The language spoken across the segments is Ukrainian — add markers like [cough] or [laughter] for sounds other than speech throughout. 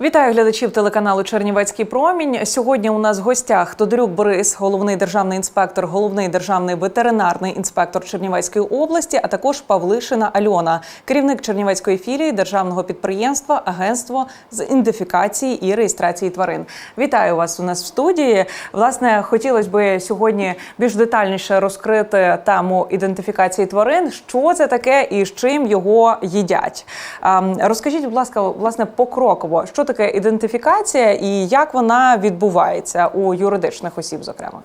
Вітаю глядачів телеканалу Чернівецький промінь. Сьогодні у нас в гостях Тодорюк Борис, головний державний інспектор, головний державний ветеринарний інспектор Чернівецької області, а також Павлишина Альона, керівник Чернівецької філії державного підприємства Агентство з ідентифікації і реєстрації тварин. Вітаю вас у нас в студії. Власне, хотілося б сьогодні більш детальніше розкрити тему ідентифікації тварин. Що це таке і з чим його їдять? Розкажіть, будь ласка, власне, покроково, що таке ідентифікація і як вона відбувається у юридичних осіб, зокрема.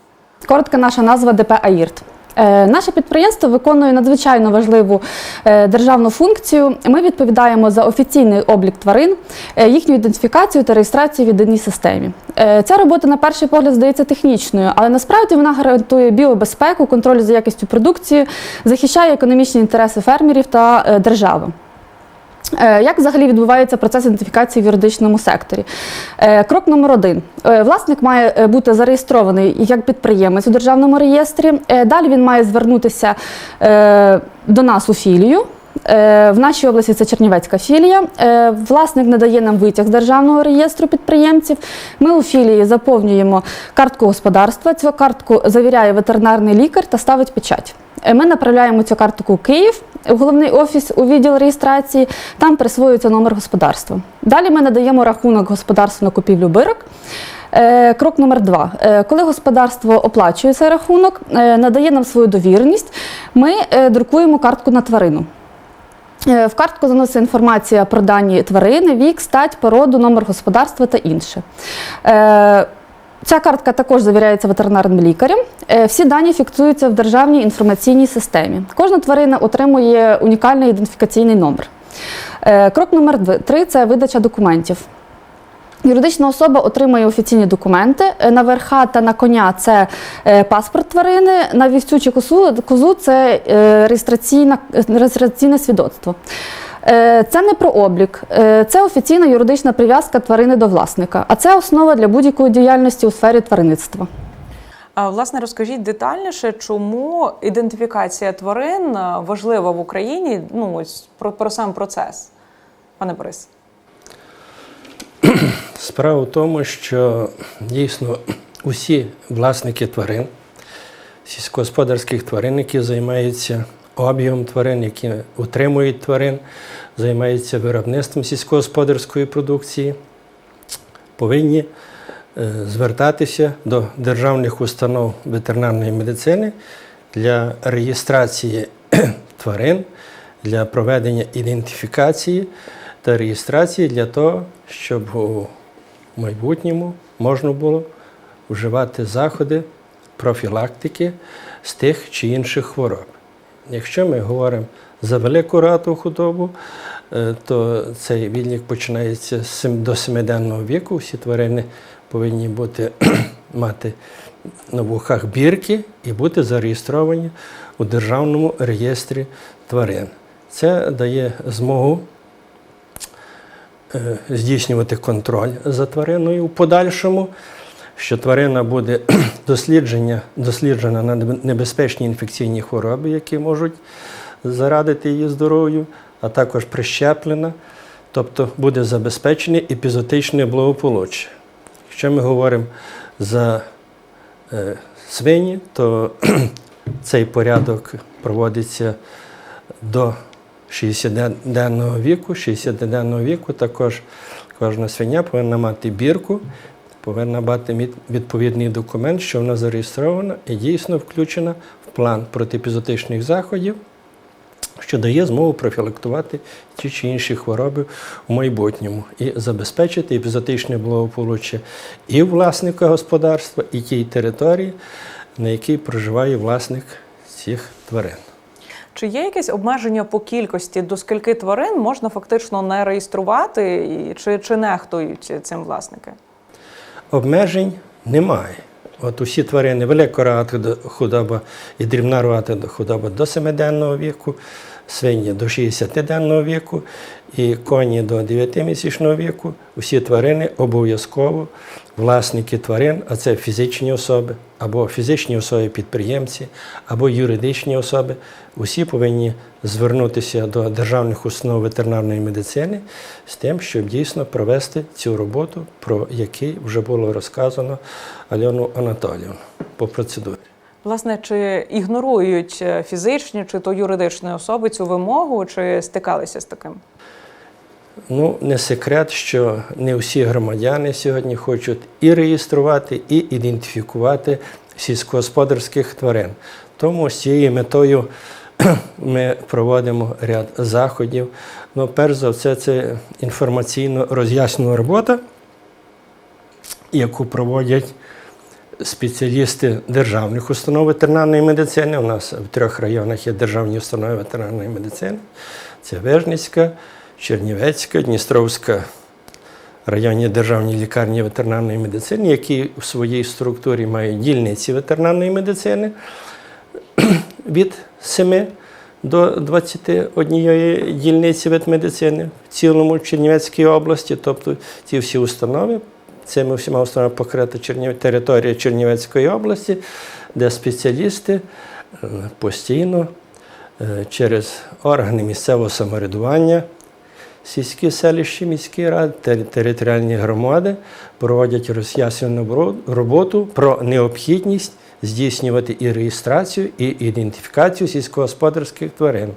Коротка наша назва ДП АІРТ. Е, Наше підприємство виконує надзвичайно важливу е, державну функцію. Ми відповідаємо за офіційний облік тварин, е, їхню ідентифікацію та реєстрацію в єдиній системі. Ця робота на перший погляд здається технічною, але насправді вона гарантує біобезпеку, контроль за якістю продукції, захищає економічні інтереси фермерів та держави. Е, Як взагалі відбувається процес ідентифікації в юридичному секторі? Е, Крок номер один. Е, Власник має бути зареєстрований як підприємець у державному реєстрі. Далі він має звернутися до нас у філію. Е, В нашій області це Чернівецька філія. Е, Власник надає нам витяг з державного реєстру підприємців. Ми у філії заповнюємо картку господарства. Цю картку завіряє ветеринарний лікар та ставить печать. Е, Ми направляємо цю картку у Київ, у головний офіс у відділ реєстрації. Там присвоюється номер господарства. Далі ми надаємо рахунок господарства на купівлю бирок. Крок номер два. Коли господарство оплачує цей рахунок, надає нам свою довіреність, ми друкуємо картку на тварину. Е, В картку заноситься інформація про дані тварини, вік, стать, породу, номер господарства та інше. Е, Ця картка також завіряється ветеринарним лікарем. Е, Всі дані фіксуються в державній інформаційній системі. Кожна тварина отримує унікальний ідентифікаційний номер. Крок номер 3 це видача документів. Юридична особа отримує офіційні документи. Е, На верха та на коня це е, паспорт тварини, на вівцю чи козу, козу це е, реєстраційне свідоцтво. Це не про облік, це офіційна юридична прив'язка тварини до власника, а це основа для будь-якої діяльності у сфері тваринництва. А власне розкажіть детальніше, чому ідентифікація тварин важлива в Україні? Ну ось про, про сам процес, пане Борис. Справа в тому, що дійсно усі власники тварин, сільськогосподарських тварин, які займаються обігом тварин, які утримують тварин, займаються виробництвом сільськогосподарської продукції, повинні е, звертатися до державних установ ветеринарної медицини для реєстрації [clears throat] тварин, для проведення ідентифікації та реєстрації для того, щоб у майбутньому можна було вживати заходи профілактики з тих чи інших хвороб. Якщо ми говоримо за велику рату худобу, е, то цей відлік починається до семиденного віку. Всі тварини повинні бути [clears throat] мати на вухах бірки і бути зареєстровані у Державному реєстрі тварин. Це дає змогу здійснювати контроль за твариною в подальшому, що тварина буде [clears throat] дослідження, досліджена на небезпечні інфекційні хвороби, які можуть зарадити її здоров'ю, а також прищеплена, тобто буде забезпечене епізотичне благополуччя. Якщо ми говоримо за е, свині, то [clears throat] цей порядок проводиться до 60-денного віку. 60-денного віку також кожна свиня повинна мати бірку, повинна мати відповідний документ, що вона зареєстрована і дійсно включена в план протиепізотичних заходів, що дає змогу профілактувати ті чи інші хвороби в майбутньому і забезпечити епізотичне благополуччя і власника господарства, і тій території, на якій проживає власник цих тварин. Чи є якесь обмеження по кількості, до скільки тварин можна фактично не реєструвати, чи, чи нехтують цим власники? Обмежень немає. От усі тварини, велика рогата худоба і дрібна худоба до семиденного віку, свині до 60-денного віку і коні до 9-місячного віку. Усі тварини обов'язково власники тварин, а це фізичні особи, або фізичні особи-підприємці, або юридичні особи. Усі повинні звернутися до державних установ ветеринарної медицини з тим, щоб дійсно провести цю роботу, про який вже було розказано Альону Анатоліївну по процедурі. Власне, чи ігнорують е, фізичні чи то юридичні особи цю вимогу, чи стикалися з таким? Ну, не секрет, що не всі громадяни сьогодні хочуть і реєструвати, і ідентифікувати сільськогосподарських тварин. Тому з цією метою [clears throat] ми проводимо ряд заходів. Ну, перш за все, це інформаційно роз'яснена робота, яку проводять спеціалісти державних установ ветеринарної медицини. У нас в трьох районах є державні установи ветеринарної медицини. Це Вежницька, Чернівецька, Дністровська районні державні лікарні ветеринарної медицини, які в своїй структурі мають дільниці ветеринарної медицини [clears throat] від 7 до 21 дільниці ветмедицини в цілому Чернівецькій області, тобто ці всі установи, цими всіма установами покрита територія Чернівецької області, де спеціалісти е, постійно е, через органи місцевого самоврядування, сільські селища, міські ради, тери- територіальні громади проводять роз'яснювальну бро- роботу про необхідність здійснювати і реєстрацію, і ідентифікацію сільськогосподарських тварин.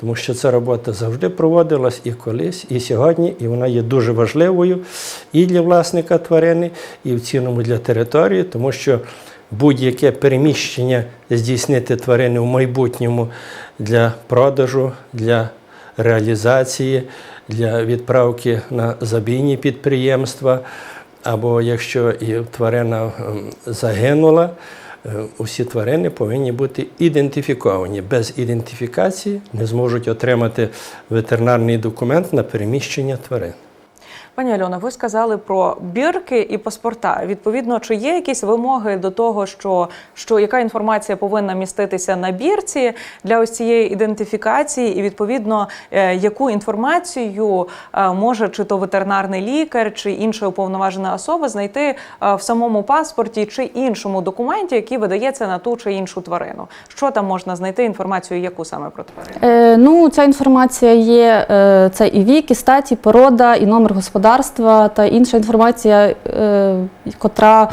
Тому що ця робота завжди проводилась і колись, і сьогодні, і вона є дуже важливою і для власника тварини, і в цілому для території, тому що будь-яке переміщення здійснити тварини в майбутньому для продажу, для реалізації, для відправки на забійні підприємства, або якщо і тварина загинула, усі тварини повинні бути ідентифіковані. Без ідентифікації не зможуть отримати ветеринарний документ на переміщення тварин. Пані Альона, ви сказали про бірки і паспорта. Відповідно, чи є якісь вимоги до того, що, що яка інформація повинна міститися на бірці для ось цієї ідентифікації, і відповідно е, яку інформацію е, може чи то ветеринарний лікар, чи інша уповноважена особа знайти е, в самому паспорті чи іншому документі, який видається на ту чи іншу тварину? Що там можна знайти інформацію, яку саме про тварину? Е, ну, ця інформація є: це і вік, і статі, порода, і номер господарства та інша інформація, е, котра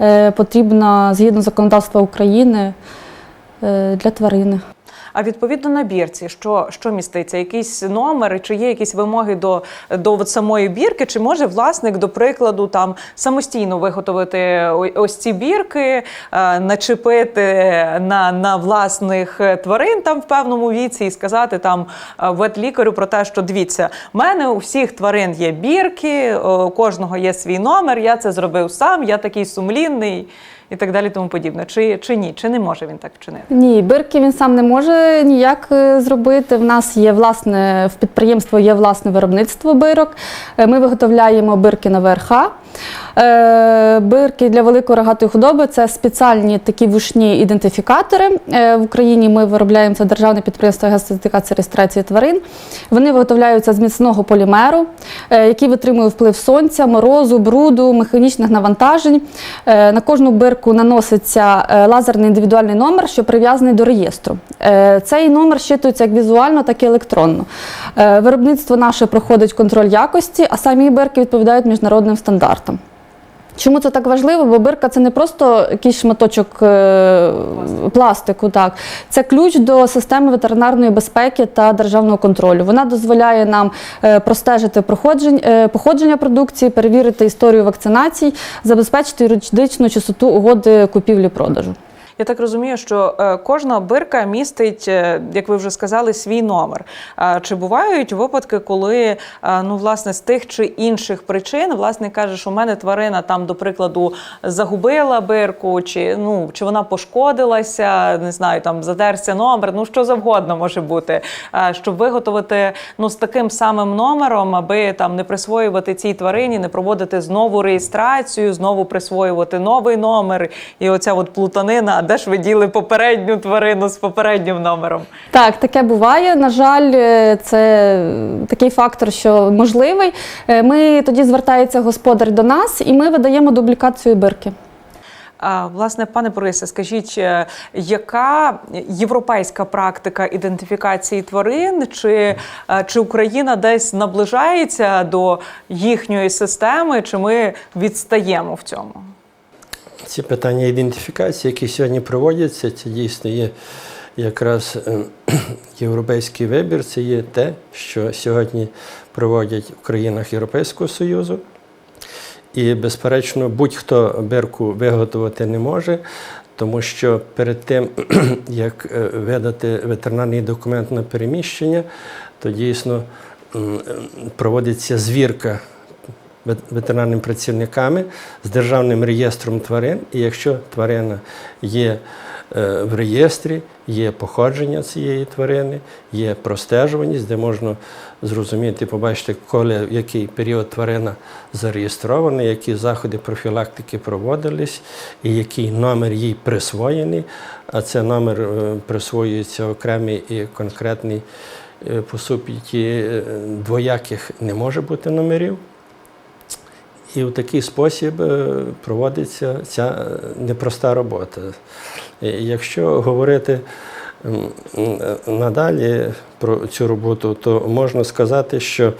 е, потрібна згідно законодавства України е, для тварини. А відповідно на бірці, що, що міститься? Якийсь номер, чи є якісь вимоги до, до от самої бірки, чи може власник, до прикладу, там самостійно виготовити ось ці бірки, е, начепити на, на власних е, тварин там в певному віці і сказати там е, ветлікарю про те, що дивіться, в мене у всіх тварин є бірки, у кожного є свій номер, я це зробив сам, я такий сумлінний. І так далі, тому подібне. Чи, чи ні? Чи не може він так вчинити? Ні, бирки він сам не може ніяк е, зробити. В нас є власне в підприємство є власне виробництво бирок. Е, Ми виготовляємо бирки на ВРХ. Е, Бирки для великої рогатої худоби це спеціальні такі вушні ідентифікатори. Е, В Україні ми виробляємо це державне підприємство геостатифікації реєстрації тварин. Вони виготовляються з міцного полімеру, е, який витримує вплив сонця, морозу, бруду, механічних навантажень. На кожну бирку наноситься лазерний індивідуальний номер, що прив'язаний до реєстру. Цей номер щитується як візуально, так і електронно. Е, Виробництво наше проходить контроль якості, а самі бирки відповідають міжнародним стандартам. Чому це так важливо? Бо бирка це не просто якийсь шматочок е, пластику, так це ключ до системи ветеринарної безпеки та державного контролю. Вона дозволяє нам е, простежити походження продукції, перевірити історію вакцинацій, забезпечити юридичну чистоту угоди купівлі-продажу. Я так розумію, що е, кожна бирка містить, е, як ви вже сказали, свій номер. Чи бувають випадки, коли е, ну власне з тих чи інших причин власник каже, що у мене тварина там, до прикладу, загубила бирку, чи ну чи вона пошкодилася, не знаю, там задерся номер, ну що завгодно може бути, щоб виготовити ну з таким самим номером, аби там не присвоювати цій тварині, не проводити знову реєстрацію, знову присвоювати новий номер, і оця от плутанина. Де ж ви діли попередню тварину з попереднім номером? Так, таке буває. На жаль, е, це такий фактор, що можливий. Е, Ми тоді звертається господар до нас, і ми видаємо дублікацію бирки. А, власне, пане Борисе, скажіть, е, яка європейська практика ідентифікації тварин? Чи, чи Україна десь наближається до їхньої системи, чи ми відстаємо в цьому? Ці питання ідентифікації, які сьогодні проводяться, це дійсно є якраз е, [clears throat] європейський вибір. Це є те, що сьогодні проводять в країнах Європейського Союзу. І, безперечно, будь-хто бирку виготовити не може, тому що перед тим, [clears throat] як е, видати ветеринарний документ на переміщення, то дійсно е, проводиться звірка ветеринарними працівниками з державним реєстром тварин. І якщо тварина є е, в реєстрі, є походження цієї тварини, є простежуваність, де можна зрозуміти, побачити, коли в який період тварина зареєстрована, які заходи профілактики проводились, і який номер їй присвоєний. А це номер е, присвоюється окремий і конкретний. е, По суті, двояких не може бути номерів. І в такий спосіб е, проводиться ця е, непроста робота. Якщо говорити надалі про цю роботу, то можна сказати, що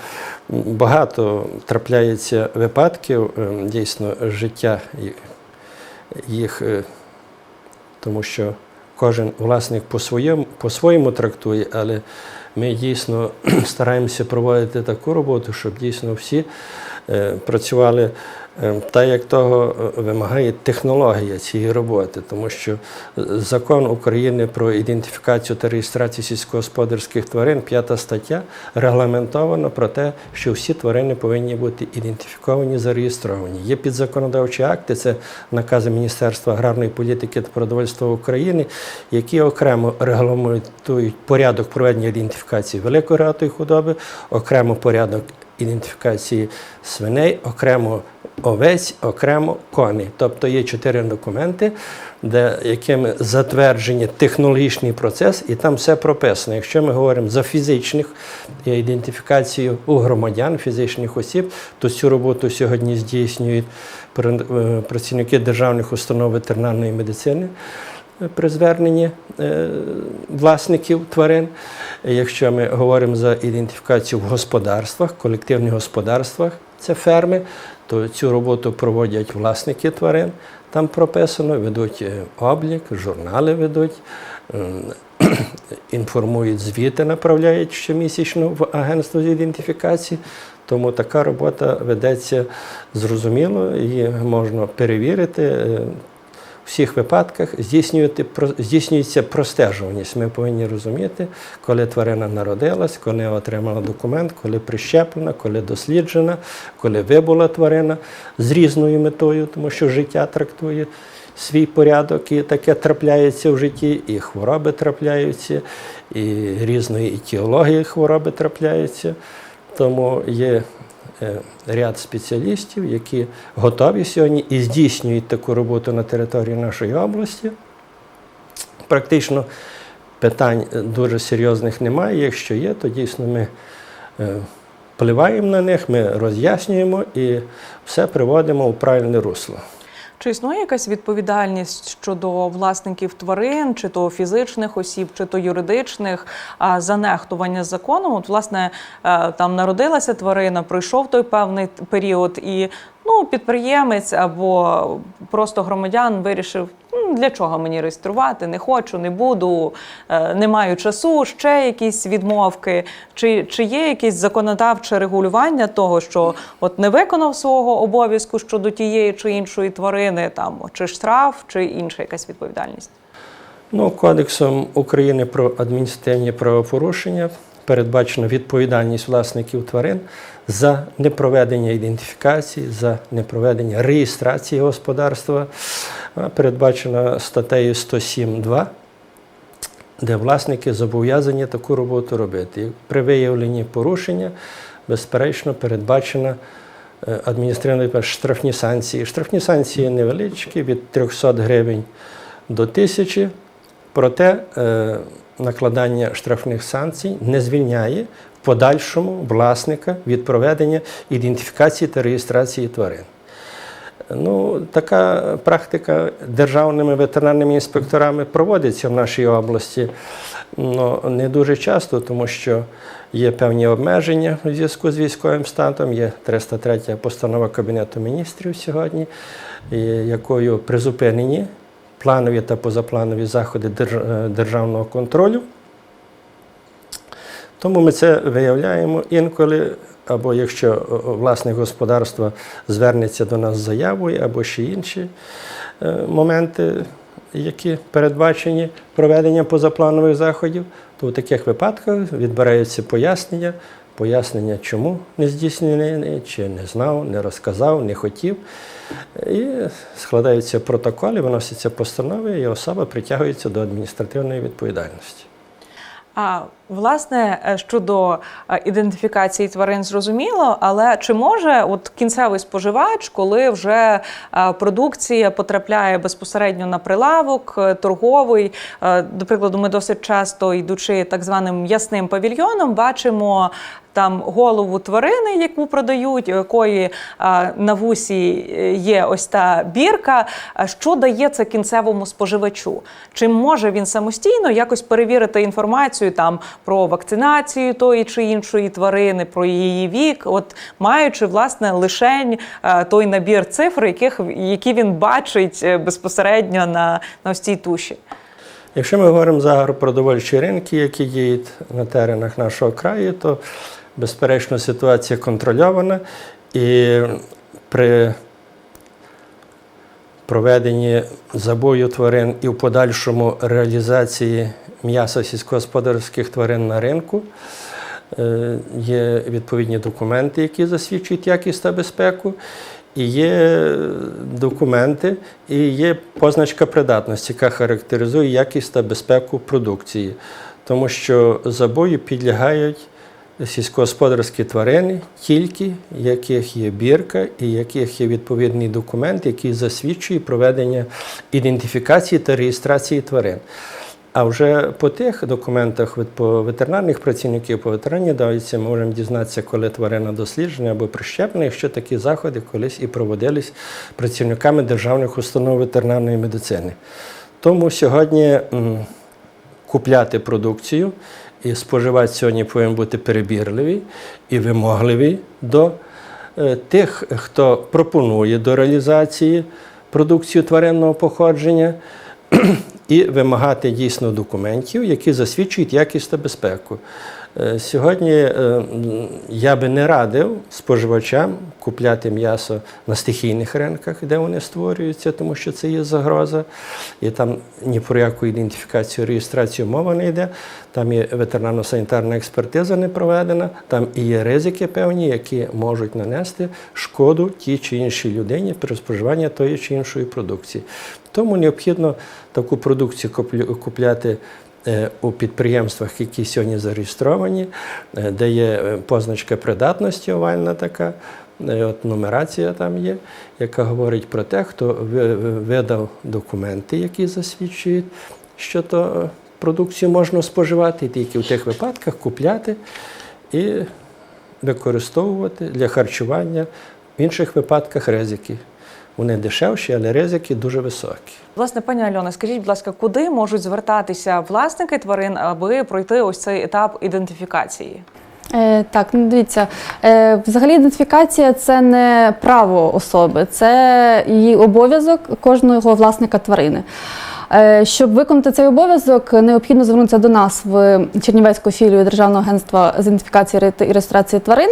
багато трапляється випадків е, дійсно життя їх- тому що кожен власник по-своєму, по-своєму трактує, але ми дійсно [clears throat] стараємося проводити таку роботу, щоб дійсно всі працювали е, так, як того е, вимагає технологія цієї роботи, тому що е, закон України про ідентифікацію та реєстрацію сільськогосподарських тварин, п'ята стаття, регламентовано про те, що всі тварини повинні бути ідентифіковані, зареєстровані. Є підзаконодавчі акти, це накази Міністерства аграрної політики та продовольства України, які окремо регламентують порядок проведення ідентифікації великої рогатої худоби, окремо порядок ідентифікації свиней, окремо овець, окремо коней. Тобто є чотири документи, де, якими затверджені технологічний процес, і там все прописано. Якщо ми говоримо за фізичних ідентифікацію у громадян, фізичних осіб, то цю роботу сьогодні здійснюють е, працівники державних установ ветеринарної медицини при зверненні е, власників тварин. Якщо ми говоримо за ідентифікацію в господарствах, колективних господарствах, це ферми, то цю роботу проводять власники тварин. Там прописано, ведуть е, облік, журнали ведуть, інформують звіти, направляють щомісячно в агентство з ідентифікації. Тому така робота ведеться зрозуміло, її можна перевірити. Всіх випадках здійснюється простежуваність. Ми повинні розуміти, коли тварина народилась, коли отримала документ, коли прищеплена, коли досліджена, коли вибула тварина з різною метою, тому що життя трактує свій порядок, і таке трапляється в житті, і хвороби трапляються, і різної етіології хвороби трапляються. Тому є ряд спеціалістів, які готові сьогодні і здійснюють таку роботу на території нашої області. Практично питань е, дуже серйозних немає. Якщо є, то дійсно ми е, впливаємо на них, ми роз'яснюємо і все приводимо у правильне русло. Чи існує якась відповідальність щодо власників тварин, чи то фізичних осіб, чи то юридичних, за нехтування законом? От, власне, е, там народилася тварина, пройшов той певний період, і ну, підприємець або просто громадян вирішив, для чого мені реєструвати, не хочу, не буду, е, не маю часу, ще якісь відмовки. Чи, чи є якесь законодавче регулювання того, що от не виконав свого обов'язку щодо тієї чи іншої тварини, там чи штраф, чи інша якась відповідальність? Ну, Кодексом України про адміністративні правопорушення передбачено відповідальність власників тварин за непроведення ідентифікації, за непроведення реєстрації господарства. Вона передбачена статтею 107.2, де власники зобов'язані таку роботу робити. При виявленні порушення, безперечно, передбачена е, адміністративні штрафні санкції. Штрафні санкції невеличкі від 300 гривень до тисячі. Проте е, накладання штрафних санкцій не звільняє в подальшому власника від проведення ідентифікації та реєстрації тварин. Ну, така практика державними ветеринарними інспекторами проводиться в нашій області. Ну, не дуже часто, тому що є певні обмеження у зв'язку з військовим станом. Є 303 постанова Кабінету міністрів сьогодні, якою призупинені планові та позапланові заходи е, державного контролю. Тому ми це виявляємо інколи, або якщо о, о, власник господарства звернеться до нас з заявою, або ще інші е, моменти, які передбачені проведенням позапланових заходів, то в таких випадках відбираються пояснення, пояснення, чому не здійснені, чи не знав, не розказав, не хотів. І складаються протоколи, виносяться постанови, і особа притягується до адміністративної відповідальності. А власне е, щодо е, ідентифікації тварин зрозуміло, але чи може от кінцевий споживач, коли вже е, продукція потрапляє безпосередньо на прилавок, торговий, до прикладу, ми досить часто йдучи так званим м'ясним павільйоном, бачимо. Там голову тварини, яку продають, у якої а, на вусі е, є ось та бірка. Що дає це кінцевому споживачу? Чи може він самостійно якось перевірити інформацію там про вакцинацію тої чи іншої тварини, про її вік, от маючи власне лишень е, той набір цифр, яких які він бачить е, безпосередньо на, на ось цій туші? Якщо ми говоримо за агропродовольчі ринки, які діють на теренах нашого краю, то безперечно ситуація контрольована і при проведенні забою тварин і в подальшому реалізації м'яса сільськогосподарських тварин на ринку. е, Є відповідні документи, які засвідчують якість та безпеку, і є документи, і є позначка придатності, яка характеризує якість та безпеку продукції, тому що забою підлягають сільськогосподарські тварини, тільки яких є бірка і яких є відповідний документ, який засвідчує проведення ідентифікації та реєстрації тварин. А вже по тих документах по ветеринарних працівників по давиться, ми можемо дізнатися, коли тварина досліджена або прищеплена, якщо такі заходи колись і проводились працівниками державних установ ветеринарної медицини. Тому сьогодні купляти продукцію, і споживач сьогодні повинен бути перебірливий і вимогливий до е, тих, хто пропонує до реалізації продукцію тваринного походження, [clears throat] і вимагати дійсно документів, які засвідчують якість та безпеку. Е, Сьогодні е, я би не радив споживачам купляти м'ясо на стихійних ринках, де вони створюються, тому що це є загроза. І там ні про яку ідентифікацію, реєстрацію мова не йде. Там є ветеринарно-санітарна експертиза не проведена, там і є ризики певні, які можуть нанести шкоду тій чи іншій людині при споживанні тої чи іншої продукції. Тому необхідно таку продукцію купляти у підприємствах, які сьогодні зареєстровані, е, де є е, позначка придатності овальна така. е, От нумерація там є, яка говорить про те, хто ви- ви- видав документи, які засвідчують, що то е, продукцію можна споживати, і тільки в тих випадках купляти і використовувати для харчування, в інших випадках ризики. Вони дешевші, але ризики дуже високі. Власне, пані Альона, скажіть, будь ласка, куди можуть звертатися власники тварин, аби пройти ось цей етап ідентифікації? Е, так, ну дивіться, е, взагалі ідентифікація це не право особи, це її обов'язок кожного власника тварини. Е, щоб виконати цей обов'язок, необхідно звернутися до нас в Чернівецьку філію Державного агентства з ідентифікації і реєстрації тварин.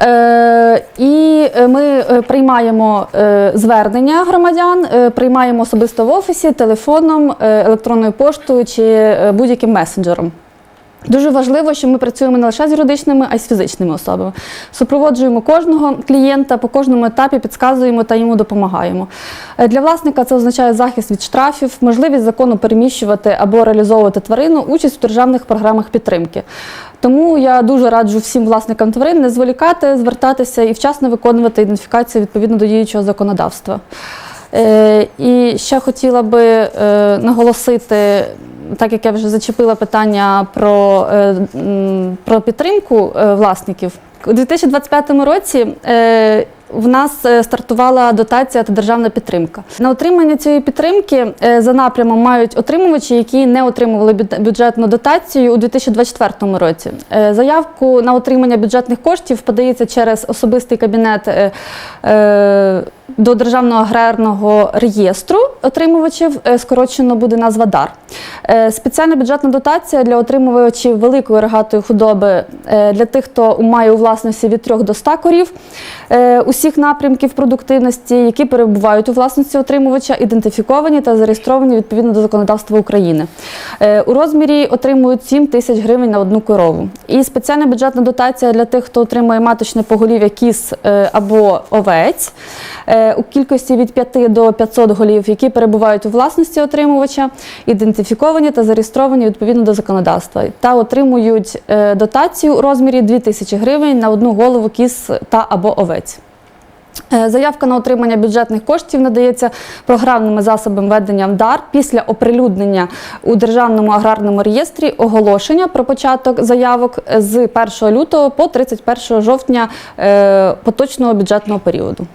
Е, і ми е, приймаємо е, звернення громадян, приймаємо особисто в офісі, телефоном, електронною поштою чи будь-яким месенджером. Дуже важливо, що ми працюємо не лише з юридичними, а й з фізичними особами. Супроводжуємо кожного клієнта по кожному етапі, підказуємо та йому допомагаємо. Е, Для власника це означає захист від штрафів, можливість закону переміщувати або реалізовувати тварину, участь у державних програмах підтримки. Тому я дуже раджу всім власникам тварин не зволікати, звертатися і вчасно виконувати ідентифікацію відповідно до діючого законодавства. Е, І ще хотіла би е, наголосити, так як я вже зачепила питання про, е, про підтримку власників. У 2025 році в нас стартувала дотація та державна підтримка. На отримання цієї підтримки за напрямом мають отримувачі, які не отримували бюд- бюджетну дотацію у 2024 році. Заявку на отримання бюджетних коштів подається через особистий кабінет до Державного аграрного реєстру отримувачів. е, Скорочено буде назва ДАР. Е, Спеціальна бюджетна дотація для отримувачів великої рогатої худоби е, для тих, хто має у власності від 3 до 100 корів усіх напрямків продуктивності, які перебувають у власності отримувача, ідентифіковані та зареєстровані відповідно до законодавства України. У розмірі отримують 7 тисяч гривень на одну корову. І спеціальна бюджетна дотація для тих, хто отримує маточне поголів'я кіз або овець у кількості від 5 до 500 голів, які перебувають у власності отримувача, ідентифіковані та зареєстровані відповідно до законодавства, та отримують е, дотацію у розмірі 2 тисячі гривень на одну голову кіз та або овець. Е, Заявка на отримання бюджетних коштів надається програмними засобами ведення в ДАР після оприлюднення у Державному аграрному реєстрі оголошення про початок заявок з 1 лютого по 31 жовтня е, поточного бюджетного періоду.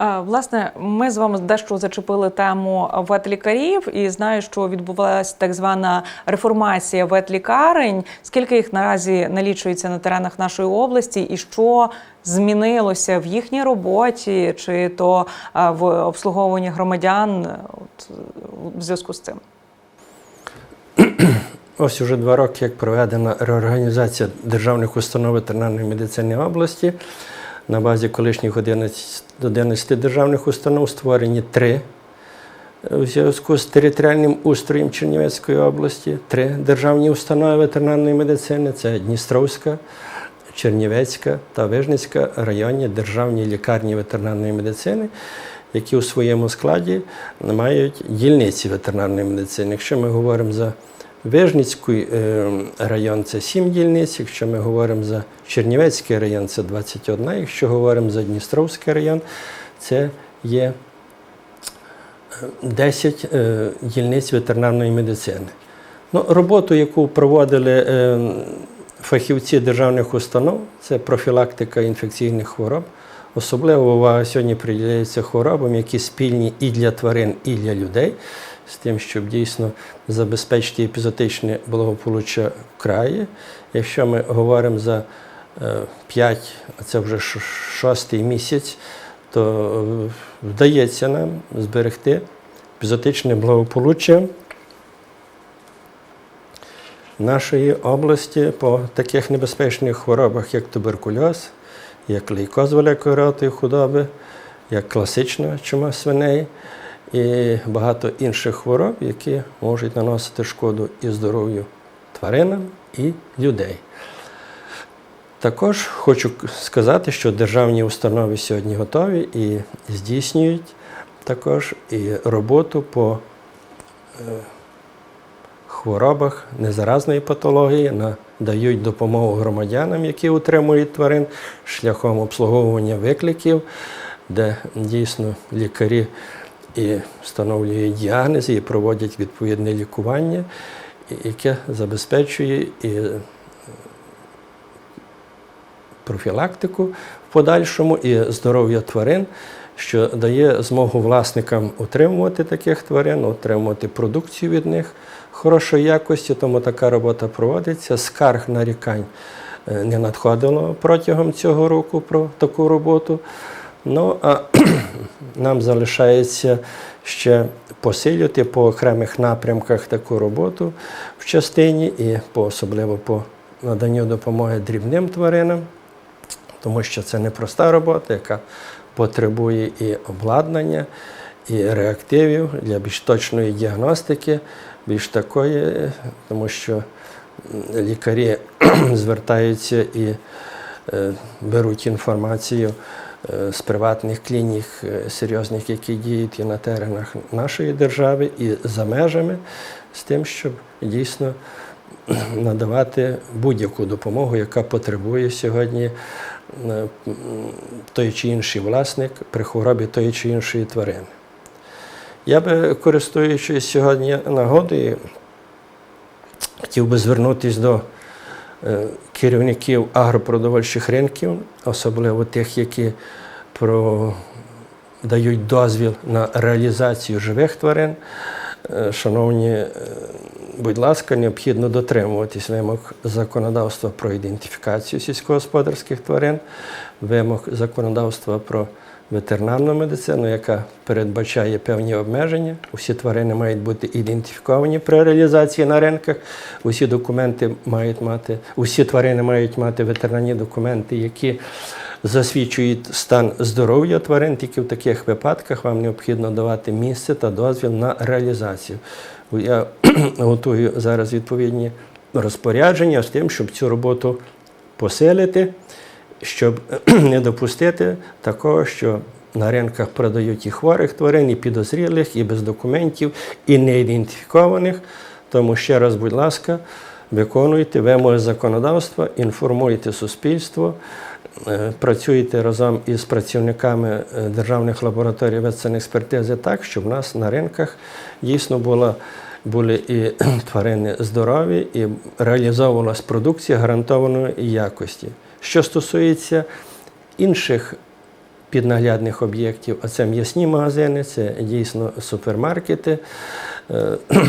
Власне, ми з вами дещо зачепили тему ветлікарів, і знаю, що відбувалася так звана реформація ветлікарень. Скільки їх наразі налічується на теренах нашої області, і що змінилося в їхній роботі, чи то в обслуговуванні громадян от, в зв'язку з цим? Ось уже два роки, як проведена реорганізація державних установ ветеринарної медицини області. На базі колишніх 11, 11 державних установ створені три е, у зв'язку з територіальним устроєм Чернівецької області. Три державні установи ветеринарної медицини це Дністровська, Чернівецька та Вижницька районні державні лікарні ветеринарної медицини, які у своєму складі мають дільниці ветеринарної медицини. Якщо ми говоримо за Вижницький е, район це 7 дільниць, якщо ми говоримо за Чернівецький район, це 21, якщо говоримо за Дністровський район, це є е, 10 е, дільниць ветеринарної медицини. Ну, роботу, яку проводили е, фахівці державних установ, це профілактика інфекційних хвороб. Особлива увага сьогодні приділяється хворобам, які спільні і для тварин, і для людей, з тим, щоб дійсно забезпечити епізотичне благополуччя в краї. Якщо ми говоримо за 5, а це вже шостий місяць, то е, вдається нам зберегти епізотичне благополуччя нашої області по таких небезпечних хворобах, як туберкульоз, як лейкоз великої ротої худоби, як класична чума свиней і багато інших хвороб, які можуть наносити шкоду і здоров'ю тваринам і людей. Також хочу сказати, що державні установи сьогодні готові і здійснюють також і роботу по е, хворобах незаразної патології, надають допомогу громадянам, які утримують тварин шляхом обслуговування викликів, де дійсно лікарі і встановлюють діагнози і проводять відповідне лікування, яке забезпечує і е, профілактику в подальшому і здоров'я тварин, що дає змогу власникам утримувати таких тварин, отримувати продукцію від них хорошої якості, тому така робота проводиться. Скарг нарікань е, не надходило протягом цього року про таку роботу. Ну, а [clears throat] нам залишається ще посилювати по окремих напрямках таку роботу в частині і по, особливо по наданню допомоги дрібним тваринам, тому що це непроста робота, яка потребує і обладнання, і реактивів для більш точної діагностики, більш такої, тому що лікарі [clears throat] звертаються і е, беруть інформацію з приватних клінік е, серйозних, які діють і на теренах нашої держави, і за межами, з тим, щоб дійсно [clears throat] надавати будь-яку допомогу, яка потребує сьогодні е, той чи інший власник при хворобі тої чи іншої тварини. Я би, користуючись сьогодні нагодою, хотів би звернутися до е, керівників агропродовольчих ринків, особливо тих, які дають дозвіл на реалізацію живих тварин. Е, Шановні, е, будь ласка, необхідно дотримуватись вимог законодавства про ідентифікацію сільськогосподарських тварин, вимог законодавства про ветеринарну медицину, яка передбачає певні обмеження. Усі тварини мають бути ідентифіковані при реалізації на ринках. Усі документи мають мати, усі тварини мають мати ветеринарні документи, які засвідчують стан здоров'я тварин. Тільки в таких випадках вам необхідно давати місце та дозвіл на реалізацію. Я [clears throat] готую зараз відповідні розпорядження з тим, щоб цю роботу посилити, щоб [clears throat] не допустити такого, що на ринках продають і хворих тварин, і підозрілих, і без документів, і не ідентифікованих. Тому ще раз, будь ласка, виконуйте вимоги законодавства, інформуйте суспільство, е, працюйте разом із працівниками е, державних лабораторій ветсанекспертизи так, щоб в нас на ринках дійсно була. Були і [clears throat] тварини здорові, і реалізовувалась продукція гарантованої якості. Що стосується інших піднаглядних об'єктів, а це м'ясні магазини, це дійсно супермаркети. Е, [clears throat]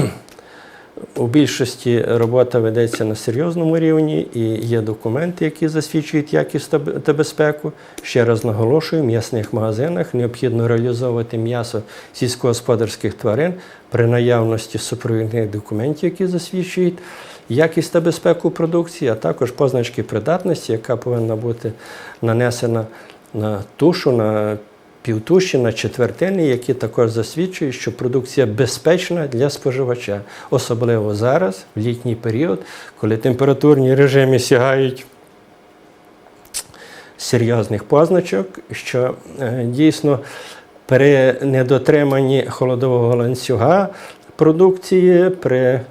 У більшості робота ведеться на серйозному рівні і є документи, які засвідчують якість та безпеку. Ще раз наголошую, в м'ясних магазинах необхідно реалізовувати м'ясо сільськогосподарських тварин при наявності супровідних документів, які засвідчують якість та безпеку продукції, а також позначки придатності, яка повинна бути нанесена на тушу, на півтуші, на четвертини, які також засвідчують, що продукція безпечна для споживача, особливо зараз, в літній період, коли температурні режими сягають серйозних позначок, що е, дійсно при недотриманні холодового ланцюга продукції при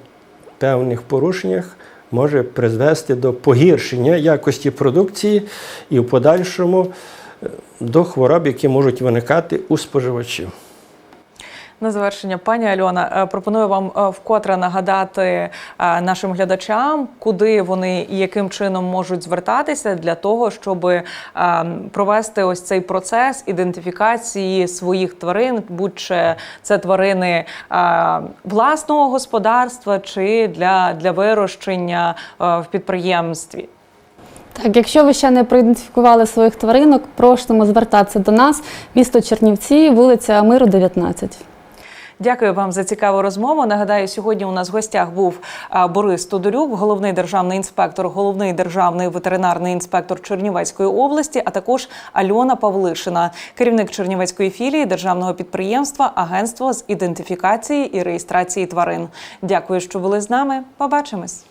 певних порушеннях може призвести до погіршення якості продукції і в подальшому е, до хвороб, які можуть виникати у споживачів. На завершення, пані Альона, е, пропоную вам е, вкотре нагадати е, нашим глядачам, куди вони і яким чином можуть звертатися для того, щоб провести ось цей процес ідентифікації своїх тварин, будь-чи це тварини власного господарства чи для, для вирощення в підприємстві. Так, якщо ви ще не проідентифікували своїх тваринок, просимо звертатися до нас, місто Чернівці, вулиця Миру, 19. Дякую вам за цікаву розмову. Нагадаю, сьогодні у нас в гостях був Борис Тодорюк, головний державний інспектор, головний державний ветеринарний інспектор Чернівецької області, а також Альона Павлишина, керівник Чернівецької філії державного підприємства Агентство з ідентифікації і реєстрації тварин. Дякую, що були з нами. Побачимось.